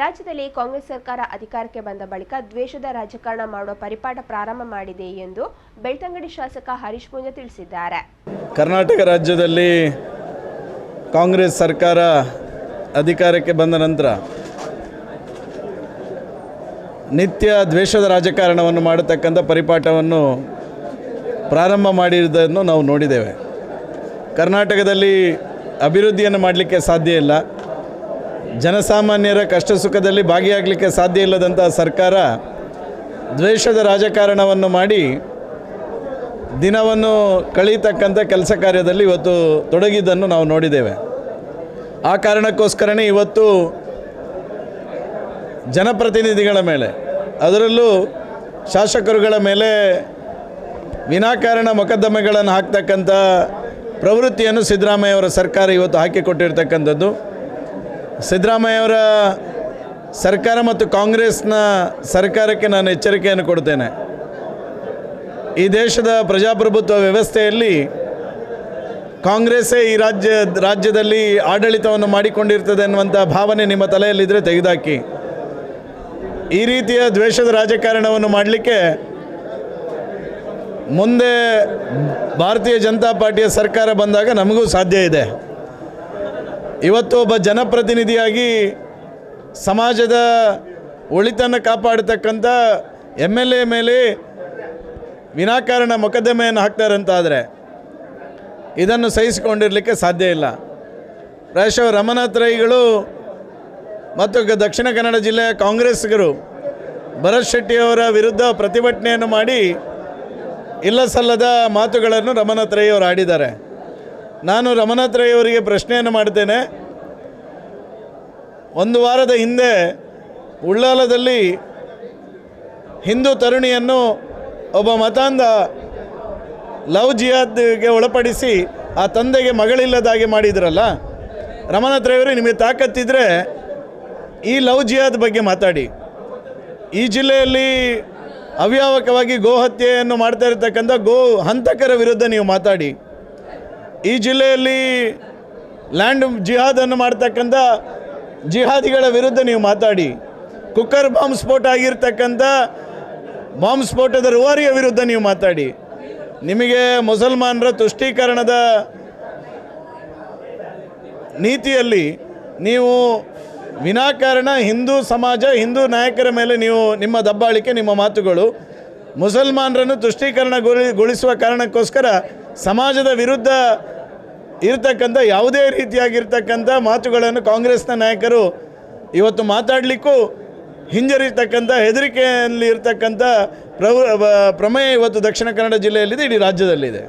ರಾಜ್ಯದಲ್ಲಿ ಕಾಂಗ್ರೆಸ್ ಸರ್ಕಾರ ಅಧಿಕಾರಕ್ಕೆ ಬಂದ ಬಳಿಕ ದ್ವೇಷದ ರಾಜಕಾರಣ ಮಾಡುವ ಪರಿಪಾಠ ಪ್ರಾರಂಭ ಮಾಡಿದೆ ಎಂದು ಬೆಳ್ತಂಗಡಿ ಶಾಸಕ ಹರೀಶ್ ಪೂಂಜ ತಿಳಿಸಿದ್ದಾರೆ. ಕರ್ನಾಟಕ ರಾಜ್ಯದಲ್ಲಿ ಕಾಂಗ್ರೆಸ್ ಸರ್ಕಾರ ಅಧಿಕಾರಕ್ಕೆ ಬಂದ ನಂತರ ನಿತ್ಯ ದ್ವೇಷದ ರಾಜಕಾರಣವನ್ನು ಮಾಡತಕ್ಕಂಥ ಪರಿಪಾಠವನ್ನು ಪ್ರಾರಂಭ ಮಾಡಿರುವುದನ್ನು ನಾವು ನೋಡಿದ್ದೇವೆ. ಕರ್ನಾಟಕದಲ್ಲಿ ಅಭಿವೃದ್ಧಿಯನ್ನು ಮಾಡಲಿಕ್ಕೆ ಸಾಧ್ಯ ಇಲ್ಲ. ಜನಸಾಮಾನ್ಯರ ಕಷ್ಟ ಸುಖದಲ್ಲಿ ಭಾಗಿಯಾಗಲಿಕ್ಕೆ ಸಾಧ್ಯ ಇಲ್ಲದಂಥ ಸರ್ಕಾರ ದ್ವೇಷದ ರಾಜಕಾರಣವನ್ನು ಮಾಡಿ ದಿನವನ್ನು ಕಳೀತಕ್ಕಂಥ ಕೆಲಸ ಕಾರ್ಯದಲ್ಲಿ ಇವತ್ತು ತೊಡಗಿದ್ದನ್ನು ನಾವು ನೋಡಿದ್ದೇವೆ. ಆ ಕಾರಣಕ್ಕೋಸ್ಕರನೇ ಇವತ್ತು ಜನಪ್ರತಿನಿಧಿಗಳ ಮೇಲೆ, ಅದರಲ್ಲೂ ಶಾಸಕರುಗಳ ಮೇಲೆ ವಿನಾಕಾರಣ ಮೊಕದ್ದಮೆಗಳನ್ನು ಹಾಕ್ತಕ್ಕಂಥ ಪ್ರವೃತ್ತಿಯನ್ನು ಸಿದ್ದರಾಮಯ್ಯ ಅವರ ಸರ್ಕಾರ ಇವತ್ತು ಹಾಕಿಕೊಟ್ಟಿರ್ತಕ್ಕಂಥದ್ದು. ಸಿದ್ದರಾಮಯ್ಯವರ ಸರ್ಕಾರ ಮತ್ತು ಕಾಂಗ್ರೆಸ್ನ ಸರ್ಕಾರಕ್ಕೆ ನಾನು ಎಚ್ಚರಿಕೆಯನ್ನು ಕೊಡ್ತೇನೆ. ಈ ದೇಶದ ಪ್ರಜಾಪ್ರಭುತ್ವ ವ್ಯವಸ್ಥೆಯಲ್ಲಿ ಕಾಂಗ್ರೆಸ್ಸೇ ಈ ರಾಜ್ಯ, ರಾಜ್ಯದಲ್ಲಿ ಆಡಳಿತವನ್ನು ಮಾಡಿಕೊಂಡಿರ್ತದೆ ಅನ್ನುವಂಥ ಭಾವನೆ ನಿಮ್ಮ ತಲೆಯಲ್ಲಿದ್ದರೆ ತೆಗೆದಾಕಿ. ಈ ರೀತಿಯ ದ್ವೇಷದ ರಾಜಕಾರಣವನ್ನು ಮಾಡಲಿಕ್ಕೆ ಮುಂದೆ ಭಾರತೀಯ ಜನತಾ ಪಾರ್ಟಿಯ ಸರ್ಕಾರ ಬಂದಾಗ ನಮಗೂ ಸಾಧ್ಯ ಇದೆ. ಇವತ್ತು ಒಬ್ಬ ಜನಪ್ರತಿನಿಧಿಯಾಗಿ ಸಮಾಜದ ಒಳಿತನ್ನು ಕಾಪಾಡತಕ್ಕಂಥ ಎಂ ಎಲ್ ಎ ಮೇಲೆ ವಿನಾಕಾರಣ ಮೊಕದ್ದಮೆಯನ್ನು ಹಾಕ್ತಾರಂತಾದರೆ ಇದನ್ನು ಸಹಿಸಿಕೊಂಡಿರಲಿಕ್ಕೆ ಸಾಧ್ಯ ಇಲ್ಲ. ಪ್ರಾಯಶಃ ರಮನಾಥ್ ರೈಗಳು ಮತ್ತು ದಕ್ಷಿಣ ಕನ್ನಡ ಜಿಲ್ಲೆಯ ಕಾಂಗ್ರೆಸ್ಗರು ಭರತ್ ಶೆಟ್ಟಿಯವರ ವಿರುದ್ಧ ಪ್ರತಿಭಟನೆಯನ್ನು ಮಾಡಿ ಇಲ್ಲ ಸಲ್ಲದ ಮಾತುಗಳನ್ನು ರಮನಾಥ್ ರೈ ಅವರು ಆಡಿದ್ದಾರೆ. ನಾನು ರಮನಾಥ್ ರೈ ಅವರಿಗೆ ಪ್ರಶ್ನೆಯನ್ನು ಮಾಡ್ತೇನೆ. ಒಂದು ವಾರದ ಹಿಂದೆ ಉಳ್ಳಾಲದಲ್ಲಿ ಹಿಂದೂ ತರುಣಿಯನ್ನು ಒಬ್ಬ ಮತಾಂಧ ಲವ್ ಜಿಯಾದ್ಗೆ ಒಳಪಡಿಸಿ ಆ ತಂದೆಗೆ ಮಗಳಿಲ್ಲದಾಗೆ ಮಾಡಿದ್ರಲ್ಲ ರೈವರು ನಿಮಗೆ ತಾಕತ್ತಿದ್ರೆ ಈ ಲವ್ ಜಿಯಾದ್ ಬಗ್ಗೆ ಮಾತಾಡಿ. ಈ ಜಿಲ್ಲೆಯಲ್ಲಿ ಅವ್ಯಾವಕವಾಗಿ ಗೋಹತ್ಯೆಯನ್ನು ಮಾಡ್ತಾ ಇರತಕ್ಕಂಥ ಗೋ ಹಂತಕರ ವಿರುದ್ಧ ನೀವು ಮಾತಾಡಿ. ಈ ಜಿಲ್ಲೆಯಲ್ಲಿ ಲ್ಯಾಂಡ್ ಜಿಹಾದನ್ನು ಮಾಡ್ತಕ್ಕಂಥ ಜಿಹಾದಿಗಳ ವಿರುದ್ಧ ನೀವು ಮಾತಾಡಿ. ಕುಕ್ಕರ್ ಬಾಂಬ್ ಸ್ಫೋಟ ಆಗಿರ್ತಕ್ಕಂಥ ಬಾಂಬ್ ಸ್ಫೋಟದ ರುವಾರಿಯ ವಿರುದ್ಧ ನೀವು ಮಾತಾಡಿ. ನಿಮಗೆ ಮುಸಲ್ಮಾನರ ತುಷ್ಟೀಕರಣದ ನೀತಿಯಲ್ಲಿ ನೀವು ವಿನಾಕಾರಣ ಹಿಂದೂ ಸಮಾಜ, ಹಿಂದೂ ನಾಯಕರ ಮೇಲೆ ನೀವು ನಿಮ್ಮ ದಬ್ಬಾಳಿಕೆ, ನಿಮ್ಮ ಮಾತುಗಳು, ಮುಸಲ್ಮಾನರನ್ನು ತುಷ್ಟೀಕರಣಗೊಳಿ, ಗೊಳಿಸುವ ಕಾರಣಕ್ಕೋಸ್ಕರ ಸಮಾಜದ ವಿರುದ್ಧ ಇರತಕ್ಕಂಥ ಯಾವುದೇ ರೀತಿಯಾಗಿರ್ತಕ್ಕಂಥ ಮಾತುಗಳನ್ನು ಕಾಂಗ್ರೆಸ್ನ ನಾಯಕರು ಇವತ್ತು ಮಾತಾಡಲಿಕ್ಕೂ ಹಿಂಜರಿತಕ್ಕಂಥ ಹೆದರಿಕೆಯಲ್ಲಿ ಇರ್ತಕ್ಕಂಥ ಪ್ರವ ಪ್ರಮೇಯ ಇವತ್ತು ದಕ್ಷಿಣ ಕನ್ನಡ ಜಿಲ್ಲೆಯಲ್ಲಿದೆ, ಇಡೀ ರಾಜ್ಯದಲ್ಲಿದೆ.